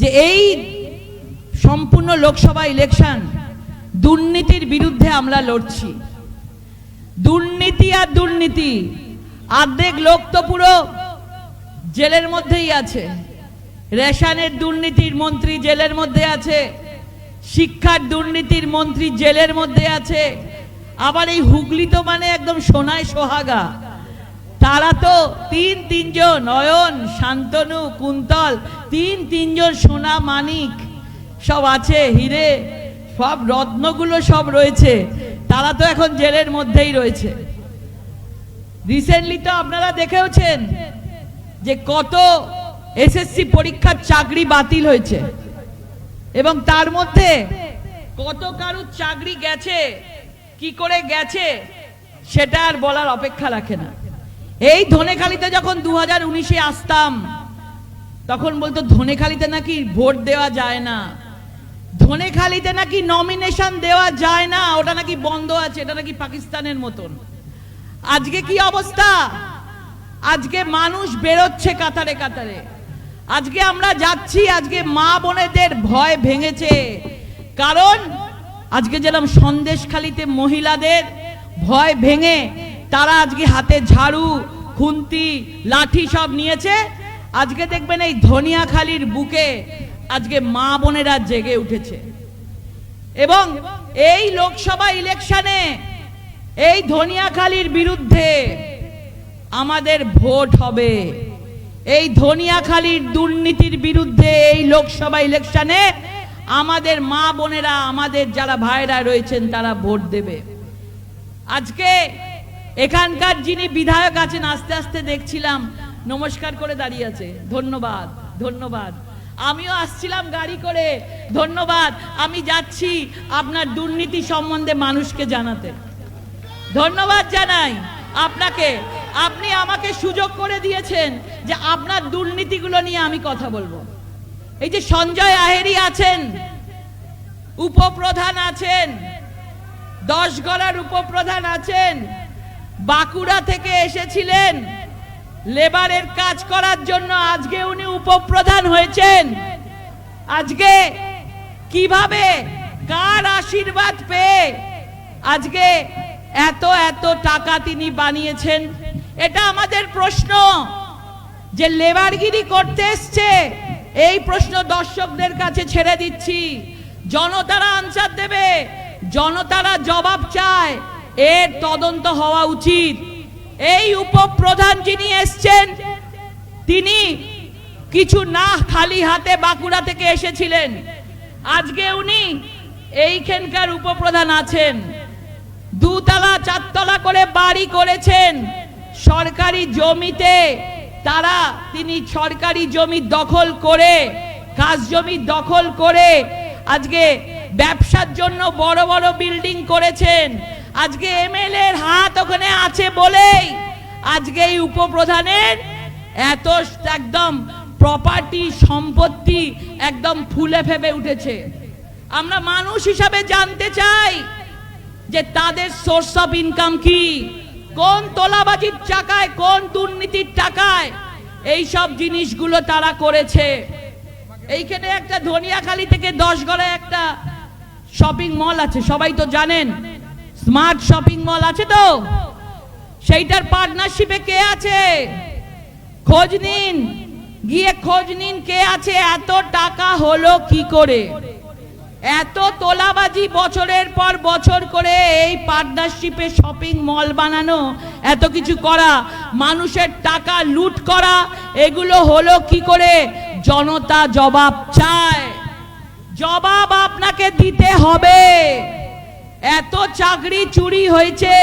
যে এই সম্পূর্ণ লোকসভা ইলেকশন দুর্নীতির বিরুদ্ধে আমরা লড়ছি। দুর্নীতি আর দুর্নীতি অর্ধেক লোক তো পুরো জেলের মধ্যেই আছে। রেশনের দুর্নীতির মন্ত্রী জেলের মধ্যে আছে, শিক্ষার দুর্নীতির মন্ত্রী জেলের মধ্যে আছে। আবার এই হুগলি তো মানে একদম সোনায় সোহাগা। তারা তো তিন তিনজন, নয়ন, শান্তনু, কুন্তল, তিন তিনজন সোনা মানিক সব আছে, হিরে, সব রত্নগুলো সব রয়েছে। তারা তো এখন জেলের মধ্যেই রয়েছে। রিসেন্টলি তো আপনারা দেখেওছেন যে কত এসএসসি পরীক্ষার চাকরি বাতিল হয়েছে। এবং তার মধ্যে কত কারুর চাকরি গেছে, কি করে গেছে, সেটা আর বলার অপেক্ষা রাখে না। এই ধনেখালিতে যখন দু হাজার উনিশে আসতাম, তখন বলতো ধনেখালিতে নাকি ভোট দেওয়া যায় না। ধনেখালিতে নাকি নমিনেশন দেওয়া যায় না, ওটা নাকি বন্ধ আছে, এটা নাকি পাকিস্তানের মতন। আজকে কি অবস্থা? আজকে মানুষ বেরোচ্ছে কাতারে কাতারে। আজকে আমরা যাচ্ছি, আজকে মা বোনেদের ভয় ভেঙেছে। কারণ আজকে যেরকম সন্দেশখালিতে মহিলাদের ভয় ভেঙে তারা আজকে হাতে ঝাড়ু, খুন্তি, লাঠি সব নিয়েছে। আজকে দেখবেন এই ধনিয়াখালির বুকে আজকে মা বোনেরা জেগে উঠেছে। এবং এই লোকসভা ইলেকশনে এই ধনিয়াখালির বিরুদ্ধে আমাদের ভোট হবে। এই ধনিয়াখালির দুর্নীতির বিরুদ্ধে এই লোকসভা ইলেকশনে আমাদের মা বোনেরা, আমাদের যারা ভাইরা রয়েছেন, তারা ভোট দেবে। আজকে এখানকার যিনি বিধায়ক আছেন, আস্তে আস্তে দেখছিলাম, নমস্কার করে দাঁড়িয়ে আছে। ধন্যবাদ ধন্যবাদ। আমিও আসছিলাম গাড়ি করে। ধন্যবাদ, আমি যাচ্ছি আপনার দুর্নীতি সম্বন্ধে মানুষকে জানাতে। ধন্যবাদ জানাই আপনাকে। আপনি আমাকে সুযোগ করে দিয়েছেন যে আপনার দুর্নীতিগুলো নিয়ে আমি কথা বলব। এই যে সঞ্জয় আহেরি আছেন, উপপ্রধান আছেন, দশ গড়ার উপপ্রধান আছেন বাঁকুড়া থেকে এসেছিলেন। লেবারের কাজ করার জন্য আজকে উনি উপপ্রধান হয়েছেন। আজকে কীভাবে কার আশীর্বাদ পেয়ে আজকে এত এত টাকা তিনি বানিয়েছেন? এটা আমাদের প্রশ্ন। যে লেবারগিরি করতে এসছে, এই প্রশ্ন দর্শকদের কাছে ছেড়ে দিচ্ছি। জনতারা আনসার দেবে, জনতারা জবাব চায়। এর তদন্ত হওয়া উচিত। এই উপপ্রধান যিনি এসছেন, তিনি কিছু না খালি হাতে বাঁকুড়া থেকে এসেছিলেন। আজকে উনি এইখানকার উপপ্রধান আছেন। দুতলা, চারতলা করে বাড়ি করেছেন। সরকারি জমিতে তারা তিনি সরকারি জমি দখল করে, কাজ জমি দখল করে আজকে ব্যবসার জন্য বড় বড় বিল্ডিং করেছেন। আজকে এমএলএ এর হাত ওখানে আছে বলেই আজকে এই উপপ্রধানের এত একদম প্রপার্টি সম্পত্তি একদম ফুলে ফেপে উঠেছে। আমরা মানুষ হিসাবে জানতে চাই যে তাদের সোর্স অফ ইনকাম কি, কোন তোলাবাজির টাকায়, কোন দুর্নীতির টাকায় এই সব জিনিসগুলো তারা করেছে। এইখানে একটা ধনিয়াখালী থেকে দশ গড়ে একটা শপিং মল আছে, সবাই তো জানেন। স্মার্ট শপিং মল আছে তো? সেইটার পার্টনারশিপে কে আছে? খোঁজ নিন। গিয়ে খোঁজ নিন কে আছে। এত টাকা হলো কি করে? এত তোলাবাজি বছরের পর বছর করে এই পার্টনারশিপে শপিং মল বানানো, এত কিছু করা, মানুষের টাকা লুট করা, এগুলো হলো কি করে? জনতা জবাব চায়। জবাব আপনাকে দিতে হবে। এত চাকরি চুরি হয়েছে,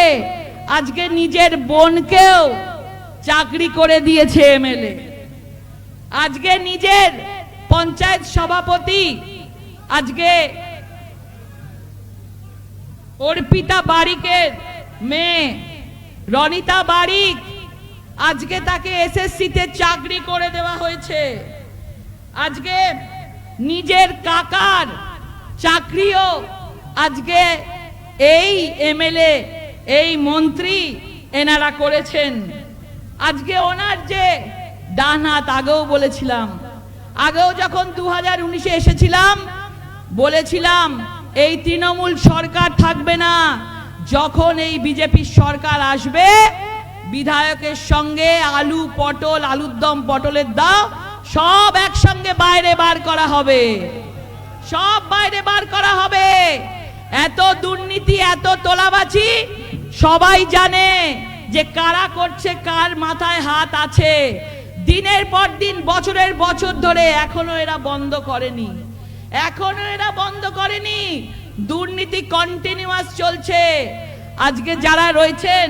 আজকে নিজের বোনকেও চাকরি করে দিয়েছে এমএলএ। আজকে নিজের পঞ্চায়েত সভাপতি, আজকে অর্পিতা বারিকের মেয়ে, রনিতা বারিক, আজকে তাকে এসএসসিতে চাকরি করে দেওয়া হয়েছে। আজকে নিজের কাকার চাকরিও আজকে এই এমএলএ, এই মন্ত্রী এনারা করেছেন। আজকে ওনার যে ডান হাত, আগেও বলেছিলাম। আগেও যখন দু হাজার উনিশে এসেছিলাম, বলেছিলাম, এই তৃণমূল সরকার থাকবে না। যখন এই বিজেপির সরকার আসবে, বিধায়কের সঙ্গে আলু পটল আলুর দম পটলের দাম সব একসঙ্গে বাইরে বার করা হবে। সব বাইরে বার করা হবে। এত দুর্নীতি, এত তোলাবাজি, সবাই জানে যে কারা করছে, কার মাথায় হাত আছে। দিনের পর দিন, বছরের বছর ধরে এখনও এরা বন্ধ করেনি। এখনও এরা বন্ধ করেনি। দুর্নীতি কন্টিনিউয়াস চলছে। আজকে যারা রয়েছেন,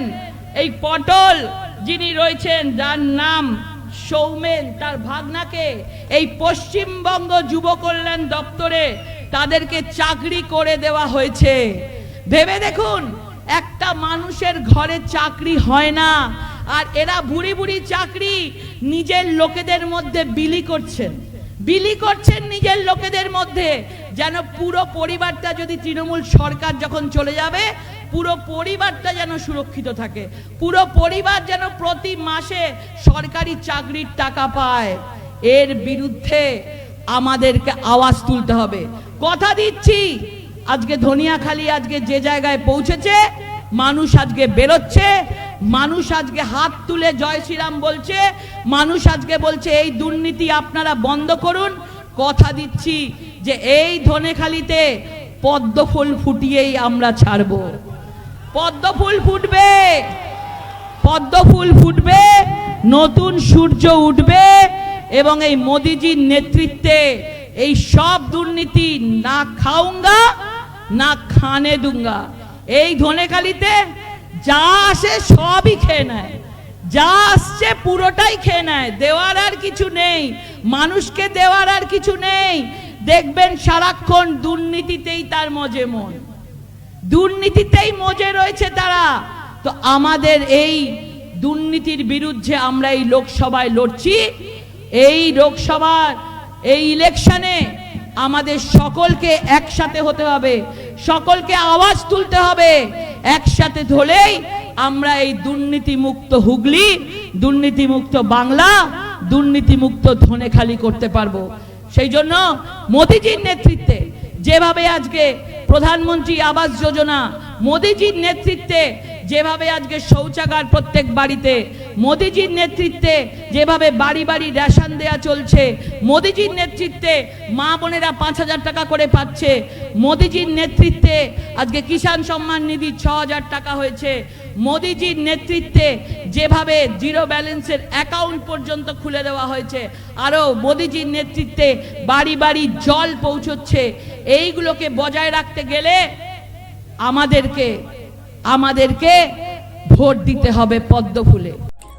এই পটল যিনি রয়েছেন, যার নাম সৌমেন, তার ভাগনাকে এই পশ্চিমবঙ্গ যুব কল্যাণ দপ্তরে তাদেরকে চাকরি করে দেওয়া হয়েছে। ভেবে দেখুন, একটা মানুষের ঘরে চাকরি হয় না, আর এরা বুড়ি বুড়ি চাকরি নিজের লোকেদের মধ্যে বিলি করছেন। বিলি করছেন নিজের লোকেদের মধ্যে, যেন পুরো পরিবারটা যদি তৃণমূল সরকার যখন চলে যাবে, পুরো পরিবারটা যেন সুরক্ষিত থাকে। পুরো পরিবার যেন প্রতি মাসে সরকারি চাকরির টাকা পায়। এর বিরুদ্ধে আমাদেরকে আওয়াজ তুলতে হবে। কথা দিচ্ছি, আজকে ধনিয়াখালি আজকে যে জায়গায় পৌঁছেছে, মানুষ আজকে বেরোচ্ছে, মানুষ আজকে হাত তুলে জয় শ্রীরাম বলছে, মানুষ আজকে বলছে, এই দুর্নীতি আপনারা বন্ধ করুন। কথা দিচ্ছি যে এই ধনেখালিতে পদ্ম ফুল ফুটিয়েই আমরা ছাড়বো। পদ্ম ফুল ফুটবে, পদ্ম ফুল ফুটবে, নতুন সূর্য উঠবে এবং এই মোদিজির নেতৃত্বে এই সব দুর্নীতি না খাউঙ্গা না খানে দুঙ্গা। এই ধনেখালিতে যা আসে সবই খেয়ে নেয়। যা আসছে পুরোটাই খেয়ে নেয়। দেওয়ার আর কিছু নেই। মানুষকে দেওয়ার আর কিছু নেই। দেখবেন সারাক্ষণ দুর্নীতিতেই তার মজে মন। দুর্নীতিতেই মজে রয়েছে তারা। তো আমাদের এই দুর্নীতির বিরুদ্ধে আমরা এই লোকসভায় লড়ছি। এই লোকসভার, এই ইলেকশনে আমাদের সকলকে একসাথে হতে হবে। সকলকে আওয়াজ তুলতে হবে। একসাথে ধরেই আমরা এই দুর্নীতি মুক্ত হুগলি দুর্নীতি মুক্ত বাংলা দুর্নীতি মুক্ত ধনেখালি করতে পারব। সেই জন্য মোদিজির নেতৃত্বে যেভাবে আজকে প্রধানমন্ত্রী আবাস যোজনা, মোদিজির নেতৃত্বে যেভাবে আজকে শৌচাগার প্রত্যেক বাড়িতে মোদিজির নেতৃত্বে যেভাবে বাড়ি বাড়ি রেশন দেয়া চলছে, মোদিজির নেতৃত্বে মা বোনেরা পাঁচ হাজার টাকা করে পাচ্ছে, মোদিজির নেতৃত্বে আজকে কিষাণ সম্মান নিধি ছ হাজার টাকা হয়েছে, মোদিজির নেতৃত্বে যেভাবে জিরো ব্যালেন্সের অ্যাকাউন্ট পর্যন্ত খুলে দেওয়া হয়েছে, আরও মোদিজির নেতৃত্বে বাড়ি বাড়ি জল পৌঁছচ্ছে, এইগুলোকে বজায় রাখতে গেলে আমাদেরকে আমাদেরকে ভোট দিতে হবে পদ্ম ফুলে।